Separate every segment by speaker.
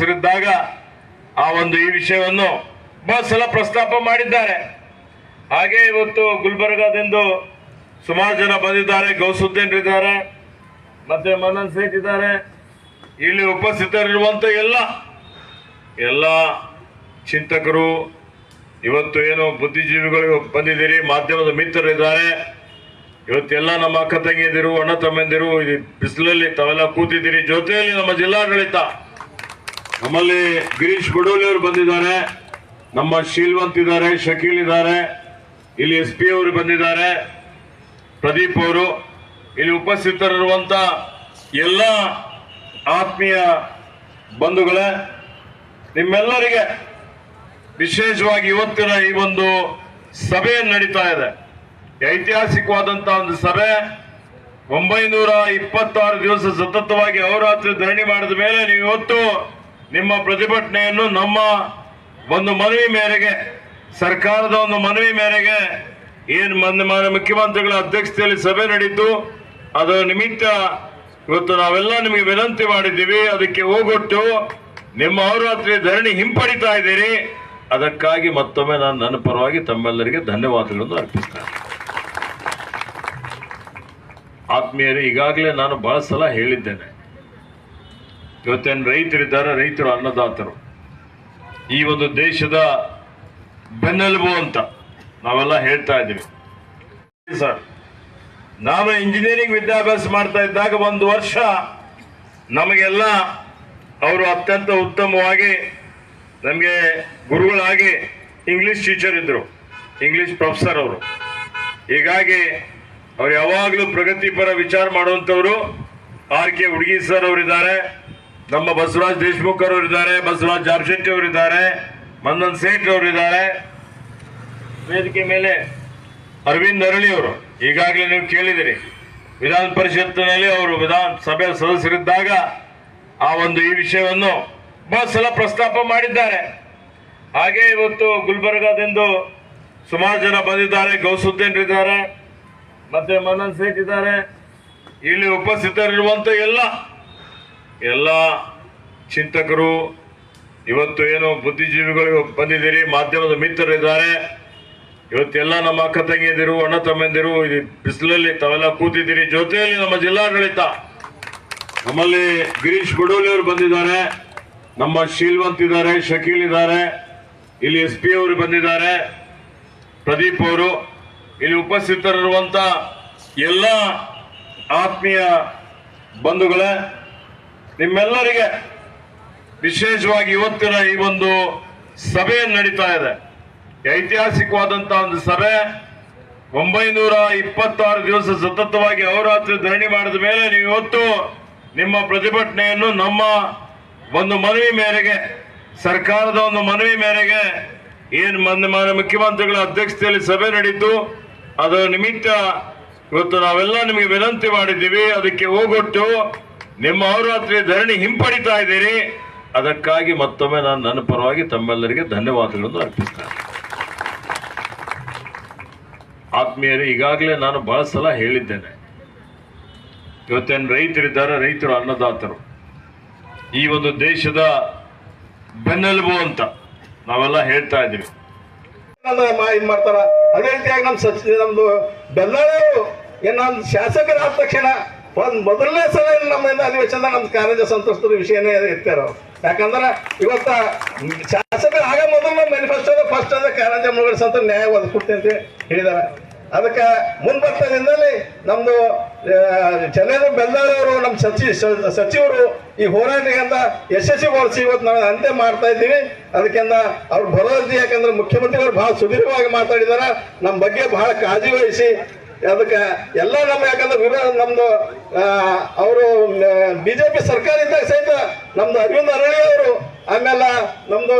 Speaker 1: ಸದಸ್ಯರಿದ್ದಾಗ ಆ ಒಂದು ಈ ವಿಷಯವನ್ನು ಬಹಳ ಸಲ ಪ್ರಸ್ತಾಪ ಮಾಡಿದ್ದಾರೆ. ಹಾಗೆ ಇವತ್ತು ಗುಲ್ಬರ್ಗಾದಿಂದ ಸುಮಾರು ಜನ ಬಂದಿದ್ದಾರೆ, ಗೌಸುದ್ದೀನ್ ಇದ್ದಾರೆ, ಮತ್ತೆ ಮನನ್ ಸೇಠ್ ಇದ್ದಾರೆ. ಇಲ್ಲಿ ಉಪಸ್ಥಿತರಿರುವಂತ ಎಲ್ಲ ಎಲ್ಲ ಚಿಂತಕರು, ಇವತ್ತು ಏನು ಬುದ್ಧಿಜೀವಿಗಳು ಬಂದಿದ್ದೀರಿ, ಮಾಧ್ಯಮದ ಮಿತ್ರರಿದ್ದಾರೆ. ಇವತ್ತೆಲ್ಲ ನಮ್ಮ ಅಕ್ಕ ತಂಗಿಯಂದಿರು, ಅಣ್ಣ ತಮ್ಮಂದಿರು ಬಿಸಿಲಲ್ಲಿ ತಾವೆಲ್ಲ ಕೂತಿದ್ದೀರಿ, ಜೊತೆಯಲ್ಲಿ ನಮ್ಮ ಜಿಲ್ಲಾಡಳಿತ ನಮ್ಮಲ್ಲಿ ಗಿರೀಶ್ ಗುಡೋಲಿ ಅವರು ಬಂದಿದ್ದಾರೆ. ನಮ್ಮ ಶೀಲ್ವಂತ್ ಇದ್ದಾರೆ, ಶಕೀಲ್ ಇದ್ದಾರೆ. ಇಲ್ಲಿ ಎಸ್ ಪಿ ಅವರು ಬಂದಿದ್ದಾರೆ. ಪ್ರದೀಪ್ ಅವರು. ಇಲ್ಲಿ ಉಪಸ್ಥಿತರಿರುವಂತ ಎಲ್ಲ ಆತ್ಮೀಯ ಬಂಧುಗಳೇ, ನಿಮ್ಮೆಲ್ಲರಿಗೆ ವಿಶೇಷವಾಗಿ ಇವತ್ತಿನ ಈ ಒಂದು ಸಭೆ ನಡೀತಾ ಇದೆ. ಐತಿಹಾಸಿಕವಾದಂತಹ ಐತಿಹಾಸಿಕವಾದಂತ ಒಂದು ಸಭೆ. ಒಂಬೈನೂರ ಇಪ್ಪತ್ತಾರು ದಿವಸ ಸತತವಾಗಿ ಅವರಾತ್ರಿ ಧರಣಿ ಮಾಡಿದ ಮೇಲೆ ನೀವು ಇವತ್ತು ನಿಮ್ಮ ಪ್ರತಿಭಟನೆಯನ್ನು ನಮ್ಮ ಒಂದು ಮನವಿ ಮೇರೆಗೆ, ಸರ್ಕಾರದ ಒಂದು ಮನವಿ ಮೇರೆಗೆ ಏನು ಮಾನ್ಯ ಮುಖ್ಯಮಂತ್ರಿಗಳ ಅಧ್ಯಕ್ಷತೆಯಲ್ಲಿ ಸಭೆ ನಡೀತು ಅದರ ನಿಮಿತ್ತ ಇವತ್ತು ನಾವೆಲ್ಲ ನಿಮಗೆ ವಿನಂತಿ ಮಾಡಿದ್ದೀವಿ. ಅದಕ್ಕೆ ಹೋಗೊಟ್ಟು ನಿಮ್ಮ ಅವರಾತ್ರಿ ಧರಣಿ ಹಿಂಪಡಿತಾ ಇದ್ದೀರಿ. ಅದಕ್ಕಾಗಿ ಮತ್ತೊಮ್ಮೆ ನಾನು ನನ್ನ ಪರವಾಗಿ ತಮ್ಮೆಲ್ಲರಿಗೆ ಧನ್ಯವಾದಗಳನ್ನು ಅರ್ಪಿಸ್ತೇನೆ ಆತ್ಮೀಯರು, ಈಗಾಗಲೇ ನಾನು ಬಹಳ ಸಲ ಹೇಳಿದ್ದೇನೆ. ಇವತ್ತೇನು ರೈತರಿದ್ದಾರೆ? ರೈತರು ಅನ್ನದಾತರು. ಈ ಒಂದು ದೇಶದ ಬೆನ್ನೆಲುಬು ಅಂತ ನಾವೆಲ್ಲ ಹೇಳ್ತಾ ಇದ್ದೀವಿ. ಸರ್ ನಾನು ಇಂಜಿನಿಯರಿಂಗ್ ವಿದ್ಯಾಭ್ಯಾಸ ಮಾಡ್ತಾ ಇದ್ದಾಗ ಒಂದು ವರ್ಷ ನಮಗೆಲ್ಲ ಅವರು ಅತ್ಯಂತ ಉತ್ತಮವಾಗಿ ನಮಗೆ ಗುರುಗಳಾಗಿ ಇಂಗ್ಲೀಷ್ ಟೀಚರ್ ಇದ್ದರು ಇಂಗ್ಲೀಷ್ ಪ್ರೊಫೆಸರ್ ಅವರು. ಹೀಗಾಗಿ ಅವ್ರು ಯಾವಾಗಲೂ ಪ್ರಗತಿಪರ ವಿಚಾರ ಮಾಡುವಂಥವ್ರು ಆರ್ ಕೆ ಹುಡುಗಿ ಸರ್ ಅವರಿದ್ದಾರೆ. ನಮ್ಮ ಬಸವರಾಜ್ ದೇಶಮುಖ್ ಅವರು ಇದ್ದಾರೆ, ಬಸವರಾಜ್ ಜಾರ್ಶೆಟ್ಟಿ ಅವರಿದ್ದಾರೆ ಮಂದನ್ ಸೇಠ್ ಅವರಿದ್ದಾರೆ ವೇದಿಕೆ ಮೇಲೆ ಅರವಿಂದ್ ಅರಳಿ ಅವರು, ಈಗಾಗಲೇ ನೀವು ಕೇಳಿದಿರಿ. ವಿಧಾನ ಪರಿಷತ್ತಿನಲ್ಲಿ ಅವರು ವಿಧಾನ ಸಭೆ ಸದಸ್ಯರಿದ್ದಾಗ ಆ ಒಂದು ಈ ವಿಷಯವನ್ನು ಬಹಳ ಸಲ ಪ್ರಸ್ತಾಪ ಮಾಡಿದ್ದಾರೆ. ಹಾಗೆ ಇವತ್ತು ಗುಲ್ಬರ್ಗಾದಿಂದ ಸುಮಾರು ಜನ ಬಂದಿದ್ದಾರೆ ಗೌಸುದ್ದೇನ್ ಇದ್ದಾರೆ ಮತ್ತೆ ಮನನ್ ಸೇಠ್ ಇದ್ದಾರೆ. ಇಲ್ಲಿ ಉಪಸ್ಥಿತರಿರುವಂತ ಎಲ್ಲ ಎಲ್ಲ ಚಿಂತಕರು, ಇವತ್ತು ಏನು ಬುದ್ಧಿಜೀವಿಗಳು ಬಂದಿದ್ದೀರಿ, ಮಾಧ್ಯಮದ ಮಿತ್ರರಿದ್ದಾರೆ. ಇವತ್ತೆಲ್ಲ ನಮ್ಮ ಅಕ್ಕ ತಂಗಿಯಂದಿರು, ಅಣ್ಣ ತಮ್ಮಂದಿರು ಇಲ್ಲಿ ಬಿಸಿಲಲ್ಲಿ ತಾವೆಲ್ಲ ಕೂತಿದ್ದೀರಿ. ಜೊತೆಯಲ್ಲಿ ನಮ್ಮ ಜಿಲ್ಲಾಡಳಿತ, ನಮ್ಮಲ್ಲಿ ಗಿರೀಶ್ ಅವರು ಬಂದಿದ್ದಾರೆ. ನಮ್ಮ ಶೀಲ್ವಂತ್ ಇದ್ದಾರೆ, ಶಕೀಲ್ ಇದ್ದಾರೆ. ಇಲ್ಲಿ ಎಸ್ ಪಿ ಅವರು ಬಂದಿದ್ದಾರೆ, ಪ್ರದೀಪ್ ಅವರು. ಇಲ್ಲಿ ಉಪಸ್ಥಿತರಿರುವಂತ ಎಲ್ಲ ಆತ್ಮೀಯ ಬಂಧುಗಳೇ ನಿಮ್ಮೆಲ್ಲರಿಗೆ ವಿಶೇಷವಾಗಿ ಇವತ್ತಿನ ಈ ಒಂದು ಸಭೆ ನಡೀತಾ ಇದೆ. ಐತಿಹಾಸಿಕವಾದಂತಹ ಐತಿಹಾಸಿಕವಾದಂತ ಒಂದು ಸಭೆ. ಒಂಬೈನೂರ ಇಪ್ಪತ್ತಾರು ದಿವಸ ಸತತವಾಗಿ ಅವರಾತ್ರಿ ಧರಣಿ ಮಾಡಿದ ಮೇಲೆ ನೀವು ಇವತ್ತು ನಿಮ್ಮ ಪ್ರತಿಭಟನೆಯನ್ನು ನಮ್ಮ ಒಂದು ಮನವಿ ಮೇರೆಗೆ, ಸರ್ಕಾರದ ಒಂದು ಮನವಿ ಮೇರೆಗೆ ಏನು ಮನೆ ಮಾನ್ಯ ಮುಖ್ಯಮಂತ್ರಿಗಳ ಅಧ್ಯಕ್ಷತೆಯಲ್ಲಿ ಸಭೆ ನಡೀತು. ಅದರ ನಿಮಿತ್ತ ಇವತ್ತು ನಾವೆಲ್ಲ ನಿಮಗೆ ವಿನಂತಿ ಮಾಡಿದ್ದೀವಿ. ಅದಕ್ಕೆ ಹೋಗೊಟ್ಟು ನಿಮ್ಮ ಅವರಾತ್ರಿ ಧರಣಿ ಹಿಂಪಡಿತಾ ಇದ್ದೀರಿ. ಅದಕ್ಕಾಗಿ ಮತ್ತೊಮ್ಮೆ ನಾನು ನನ್ನ ಪರವಾಗಿ ತಮ್ಮೆಲ್ಲರಿಗೆ ಧನ್ಯವಾದಗಳನ್ನು ಅರ್ಪಿಸ್ತೇನೆ ಆತ್ಮೀಯರು, ಈಗಾಗಲೇ ನಾನು ಬಹಳ ಸಲ ಹೇಳಿದ್ದೇನೆ. ಇವತ್ತೇನು ರೈತರಿದ್ದಾರೆ, ರೈತರು ಅನ್ನದಾತರು. ಈ ಒಂದು ದೇಶದ ಬೆನ್ನೆಲುಬು ಅಂತ ನಾವೆಲ್ಲ ಹೇಳ್ತಾ
Speaker 2: ಮಾ- ಇದ್ ಮಾಡ್ತಾರ. ಅದೇ ರೀತಿಯಾಗಿ ನಮ್ಮ ಸಚಿವ ನಮ್ದು ಬೆಲ್ಲಾಳಿಯವರು ಏನ್ ನಮ್ಮ ಶಾಸಕರಾದ ತಕ್ಷಣ ಒಂದ್ ಮೊದಲನೇ ಸಲ ನಮ್ಮ ನಮ್ಮಿಂದ ಅಧಿವೇಶನದಾಗ ನಮ್ ಕಾರಂಜ ಸಂತ್ರಸ್ತರ ವಿಷಯನೇ ಇರ್ತಾರ ಯಾಕಂದ್ರೆ ಇವತ್ತ ಶಾಸಕರು ಆಗ ಮೊದಲು ಮ್ಯಾನಿಫೆಸ್ಟೋದ ಫಸ್ಟ್ ಅದ ಕಾರಂಜ ಮುಳುಗಡೆ ಅಂತ ನ್ಯಾಯ ಒದಗಿಸ್ಕೊಡ್ತೀನಿ ಅಂತ ಹೇಳಿದಾರೆ ಅದಕ್ಕೆ ದಿನದಲ್ಲಿ ನಮ್ದು ಚಂದ್ರ ಬೆಲ್ಲಾಳಿ ಅವರು, ನಮ್ಮ ಸಚಿ, ಸ- ಸಚಿವರು ಈ ಯಶಸ್ವಿ ಯಶಸ್ವಿಗೊಳಿಸಿ ಇವತ್ತು ನಾವು ಅಂತ್ಯ ಮಾಡ್ತಾ ಇದ್ದೀವಿ. ಅದಕ್ಕಿಂತ ಅವ್ರು ಬರೋದು ಯಾಕಂದ್ರೆ ಮುಖ್ಯಮಂತ್ರಿಗಳು ಬಹಳ ಸುದೀರ್ಘವಾಗಿ ಮಾತಾಡಿದಾರ ನಮ್ಮ ಬಗ್ಗೆ ಬಹಳ ಕಾಳಜಿ ವಹಿಸಿ ಅದಕ್ಕೆ ಎಲ್ಲ ನಮ್ಮ ಯಾಕಂದ್ರೆ ವಿರೋಧ ನಮ್ದು ಅವರು ಬಿಜೆಪಿ ಸರ್ಕಾರ ಇದ್ದಾಗ ಸಹಿತ ನಮ್ದು ಅರವಿಂದ್ ಅರಳಿ ಅವರು, ಆಮೇಲೆ ನಮ್ದು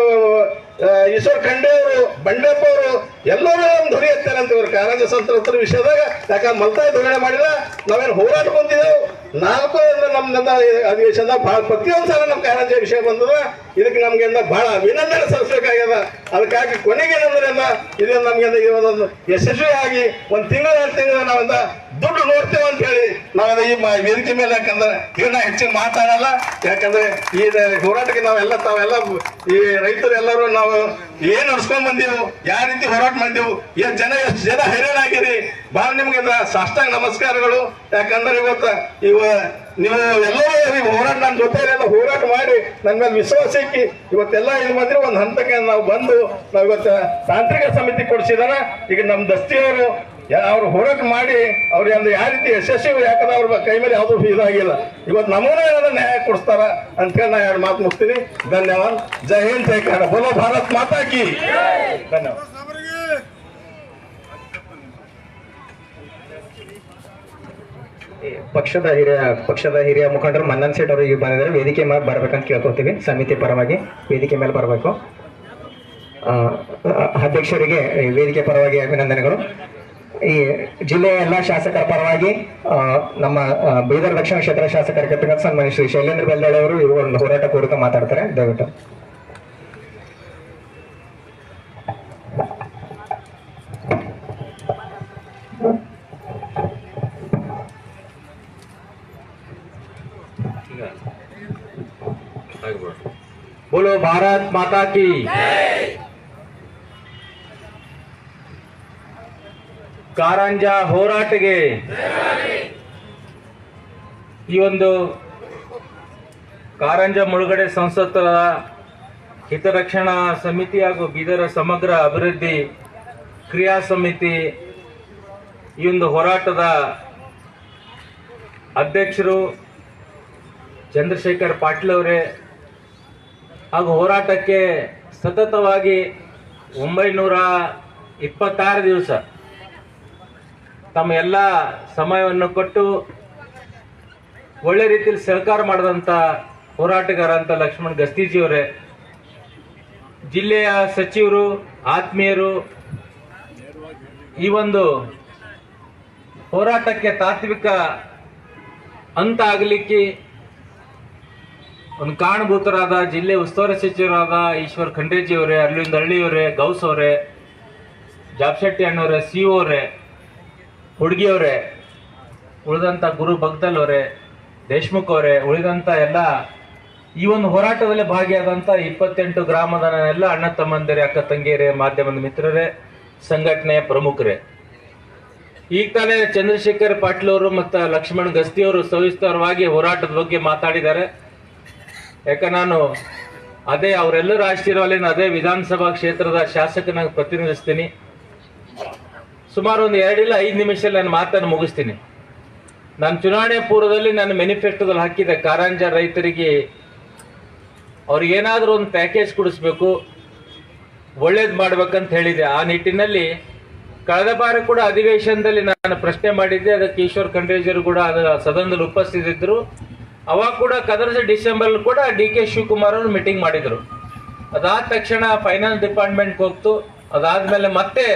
Speaker 2: ಈಶ್ವರ್ ಖಂಡೆ ಅವರು ಬಂಡೆಪ್ಪ ಅವರು ಎಲ್ಲರೂ ಒಂದು ಧ್ವನಿ ಎತ್ತಾರೆ ಅಂತ ಇವರು ಕಾರಂಜ ಸಂತ್ರಸ್ತರ ವಿಷಯದಾಗ. ಯಾಕಂದ್ರೆ ಮಲ್ತಾಯಿ ಧೋರಣೆ ಮಾಡಿಲ್ಲ, ನಾವೇನು ಹೋರಾಟ ಬಂದಿದ್ದೆವು ನಾಲ್ಕು ಅಂದ್ರೆ ನಮ್ದೆಲ್ಲ ಅಧಿವೇಶನದಾಗ ಭಾಳ ಪ್ರತಿಯೊಂದು ಸಲ ನಮ್ಮ ಕಾರಂಜ ವಿಷಯ ಬಂದದ. ಇದಕ್ಕೆ ನಮ್ಗೆ ಬಹಳ ಅಭಿನಂದನೆ ಸಲ್ಲಿಸಬೇಕಾಗ್ಯದ. ಅದಕ್ಕಾಗಿ ಕೊನೆಗೆ ಏನಂದ್ರೆ ಇದು ನಮ್ಗೆ ಯಶಸ್ವಿ ಯಶಸ್ವಿಯಾಗಿ ಒಂದು ತಿಂಗಳ, ಎರಡು ತಿಂಗಳ ನಾವಿಂದ ದುಡ್ಡು ನೋಡ್ತೇವೆ ಅಂತ ಹೇಳಿ ನಾವೆಲ್ಲ ಈ ವೇದಿಕೆ ಮೇಲೆ ಯಾಕಂದ್ರೆ ಇವನ್ನ ಹೆಚ್ಚಿನ ಮಾತಾಡಲ್ಲ. ಯಾಕಂದ್ರೆ ಈ ಹೋರಾಟಕ್ಕೆ ನಾವೆಲ್ಲ ತಾವೆಲ್ಲ ಈ ರೈತರು ಎಲ್ಲರೂ ನಾವು ಏನ್ ನಡ್ಸ್ಕೊಂಡ್ ಬಂದೆವು, ಯಾವ ರೀತಿ ಹೋರಾಟ ಮಾಡಿದೆವು ಎಷ್ಟು ಜನ ಎಷ್ಟು ಜನ ಹೈರಾಣ ಆಗಿರಿ ಬಹಳ ನಿಮ್ಗೆ ಸಾಷ್ಟಾಂಗ ನಮಸ್ಕಾರಗಳು. ಯಾಕಂದ್ರೆ ಇವತ್ತು ಇವ ನೀವು ಎಲ್ಲರೂ ಹೋರಾಟ ನನ್ನ ಜೊತೆ ಹೋರಾಟ ಮಾಡಿ ನನ್ನ ಮೇಲೆ ವಿಶ್ವಾಸ ಇಕ್ಕಿ, ಇವತ್ತೆಲ್ಲ ಇದು ಮಾಡಿದ್ರೆ ಒಂದು ಹಂತಕ್ಕೆ ನಾವು ಬಂದು ನಾವು ಇವತ್ತು ತಾಂತ್ರಿಕ ಸಮಿತಿ ಕೊಡಿಸಿದಾರ. ಈಗ ನಮ್ಮ ದಸ್ತಿಯವರು ಅವ್ರು ಹೋರಾಟ ಮಾಡಿ ಅವ್ರು ಒಂದು ಯಾವ ರೀತಿ ಯಶಸ್ವಿ ಯಾಕಂದ್ರೆ ಅವ್ರ ಕೈ ಮೇಲೆ ಯಾವುದೂ ಇದಾಗಿಲ್ಲ. ಇವತ್ತು ನಮೂನೆ ಏನಾದ್ರು ನ್ಯಾಯ ಕೊಡಿಸ್ತಾರ ಅಂತ ಹೇಳಿ ನಾ ಎರಡು ಮಾತು ಮುಗಿಸ್ತೀನಿ. ಧನ್ಯವಾದ. ಜೈ ಹಿಂದ್, ಜೈ ಕನ್ನಡ. ಬೋಲೋ ಭಾರತ್ ಮಾತಾ ಕಿ. ಧನ್ಯವಾದ.
Speaker 3: ಪಕ್ಷದ ಹಿರಿಯ ಪಕ್ಷದ ಹಿರಿಯ ಮುಖಂಡರು ಮನ್ನನ್ ಸೇಟ್ ಅವರು ಈಗ ಬಂದಿದ್ದಾರೆ. ವೇದಿಕೆ ಮೇಲೆ ಬರ್ಬೇಕಂತ ಕೇಳ್ಕೊತೀವಿ ಸಮಿತಿ ಪರವಾಗಿ ವೇದಿಕೆ ಮೇಲೆ ಬರಬೇಕು. ಅಧ್ಯಕ್ಷರಿಗೆ ವೇದಿಕೆ ಪರವಾಗಿ ಅಭಿನಂದನೆಗಳು. ಈ ಜಿಲ್ಲೆಯ ಎಲ್ಲ ಶಾಸಕರ ಪರವಾಗಿ ಆ, ನಮ್ಮ ಆ, ಬೀದರ್ ದಕ್ಷಿಣ ಕ್ಷೇತ್ರ ಶಾಸಕರಿಗೆ ಸನ್ಮಾನ್ಯ ಶ್ರೀ ಶೈಲೇಂದ್ರ ಬೆಲ್ದಾಳೆ ಅವರು ಇವರು ಒಂದು ಹೋರಾಟ ಕುರಿತು ಮಾತಾಡ್ತಾರೆ ದಯವಿಟ್ಟು
Speaker 4: बोलो भारत माता की ಕಾರಂಜ ಹೋರಾಟಗೆ ಈ ಒಂದು ಕಾರಂಜ ಮುಳುಗಡೆ ಸಂಸತ್ತರ ಹಿತರಕ್ಷಣಾ ಸಮಿತಿ ಹಾಗೂ ಬೀದರ ಸಮಗ್ರ ಅಭಿವೃದ್ಧಿ ಕ್ರಿಯಾ ಸಮಿತಿ ಈ ಒಂದು ಹೋರಾಟದ ಅಧ್ಯಕ್ಷರು ಚಂದ್ರಶೇಖರ್ ಪಾಟೀಲ್ ಅವರೇ. ಹಾಗೂ ಹೋರಾಟಕ್ಕೆ ಸತತವಾಗಿ ಒಂಬೈನೂರ ಇಪ್ಪತ್ತಾರು ದಿವಸ ತಮ್ಮ ಎಲ್ಲ ಸಮಯವನ್ನು ಕೊಟ್ಟು ಒಳ್ಳೆ ರೀತಿಯಲ್ಲಿ ಸಹಕಾರ ಮಾಡಿದಂಥ ಹೋರಾಟಗಾರ ಅಂತ ಲಕ್ಷ್ಮಣ್ ಗಸ್ತಿಜಿಯವರೇ, ಜಿಲ್ಲೆಯ ಸಚಿವರು, ಆತ್ಮೀಯರು, ಈ ಒಂದು ಹೋರಾಟಕ್ಕೆ ತಾತ್ವಿಕ ಅಂತ ಆಗಲಿಕ್ಕೆ ಒಂದು ಕಾರಣಭೂತರಾದ ಜಿಲ್ಲೆ ಉಸ್ತುವಾರಿ ಸಚಿವರಾದ ಈಶ್ವರ್ ಖಂಡ್ರೇಜಿಯವರೇ ಅರವಿಂದ್ ಹಳ್ಳಿಯವರೇ ಗೌಸ್ ಅವರೇ ಜಾಬ್ಶೆಟ್ಟಿ ಅಣ್ಣವರೇ, ಸಿ ಅವರೇ ಹುಡುಗಿಯವರೇ ಉಳಿದಂಥ ಗುರು ಭಕ್ತಲ್ ಅವರೇ, ದೇಶ್ಮುಖ್ ಅವರೇ ಉಳಿದಂಥ ಎಲ್ಲ, ಈ ಒಂದು ಹೋರಾಟದಲ್ಲಿ ಭಾಗಿಯಾದಂಥ ಇಪ್ಪತ್ತೆಂಟು ಗ್ರಾಮದ ಎಲ್ಲ ಅಣ್ಣ ತಮ್ಮಂದಿರೇ, ಅಕ್ಕ ತಂಗಿಯರೇ, ಮಾಧ್ಯಮದ ಮಿತ್ರರೇ, ಸಂಘಟನೆಯ ಪ್ರಮುಖರೇ. ಈಗ ತಾನೇ ಚಂದ್ರಶೇಖರ್ ಪಾಟೀಲ್ ಅವರು ಮತ್ತು ಲಕ್ಷ್ಮಣ್ ಗಸ್ತಿ ಅವರು ಸವಿಸ್ತಾರವಾಗಿ ಹೋರಾಟದ ಬಗ್ಗೆ ಮಾತಾಡಿದ್ದಾರೆ. ಯಾಕ ನಾನು ಅದೇ ಅವರೆಲ್ಲರೂ ಆಶ್ಚರ್ಯವಾಲಿನ ಅದೇ ವಿಧಾನಸಭಾ ಕ್ಷೇತ್ರದ ಶಾಸಕನಾಗಿ ಪ್ರತಿನಿಧಿಸ್ತೀನಿ. ಸುಮಾರು ಒಂದು ಎರಡಿಲ್ಲ ಐದು ನಿಮಿಷದಲ್ಲಿ ನಾನು ಮಾತನ್ನು ಮುಗಿಸ್ತೀನಿ. ನಾನು ಚುನಾವಣೆ ಪೂರ್ವದಲ್ಲಿ ನನ್ನ ಮೆನಿಫೆಸ್ಟೋದಲ್ಲಿ ಹಾಕಿದೆ ಕಾರಂಜ ರೈತರಿಗೆ ಅವ್ರಿಗೇನಾದರೂ ಒಂದು ಪ್ಯಾಕೇಜ್ ಕೊಡಿಸ್ಬೇಕು, ಒಳ್ಳೇದು ಮಾಡ್ಬೇಕಂತ ಹೇಳಿದೆ. ಆ ನಿಟ್ಟಿನಲ್ಲಿ ಕಳೆದ ಬಾರಿ ಕೂಡ ಅಧಿವೇಶನದಲ್ಲಿ ನಾನು ಪ್ರಶ್ನೆ ಮಾಡಿದ್ದೆ, ಅದಕ್ಕೆ ಈಶ್ವರ್ ಖಂಡೇಜರು ಕೂಡ ಅದರ ಸದನದಲ್ಲಿ ಉಪಸ್ಥಿತಿದ್ದರು ಅವಾಗ ಕೂಡ ಕದರ್ಜ ಡಿಸೆಂಬರ್ ಕೂಡ ಡಿ ಕೆ ಶಿವಕುಮಾರ್ ಅವರು ಮೀಟಿಂಗ್ ಮಾಡಿದರು. ಅದಾದ ತಕ್ಷಣ ಫೈನಾನ್ಸ್ ಡಿಪಾರ್ಟ್ಮೆಂಟ್ಗೆ ಹೋಗ್ತು. ಅದಾದ್ಮೇಲೆ ಮತ್ತೆ